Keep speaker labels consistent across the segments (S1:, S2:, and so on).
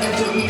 S1: Thank you.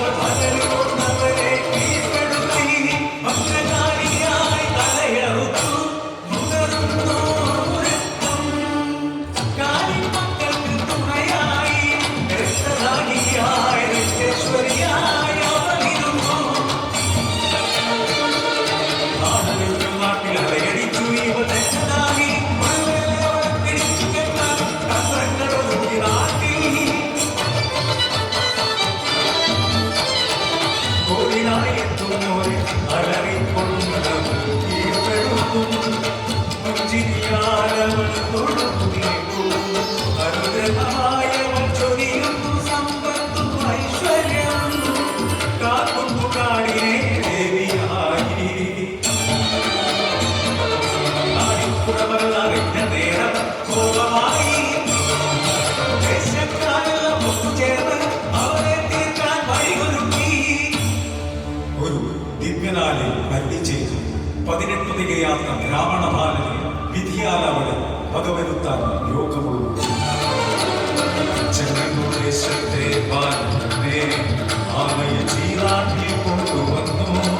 S1: Oh, mejores, a por പതിനെട്ട് തികയാത്ത ബ്രാഹ്മണ ബാലനെ വിധിയാലവിടെ ഭഗവരുത്താൻ യോഗമുള്ളൂ. ചെങ്ങോദേശത്തെ ബാലനെ ആമയ ചീരാട്ടി കൊണ്ടുവന്നു.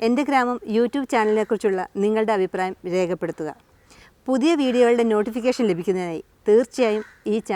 S2: എന്റെ ഗ്രാമം യൂട്യൂബ് ചാനലിനെക്കുറിച്ചുള്ള നിങ്ങളുടെ അഭിപ്രായം രേഖപ്പെടുത്തുക. പുതിയ വീഡിയോകളുടെ നോട്ടിഫിക്കേഷൻ ലഭിക്കുന്നതിനായി തീർച്ചയായും ഈ ചാനൽ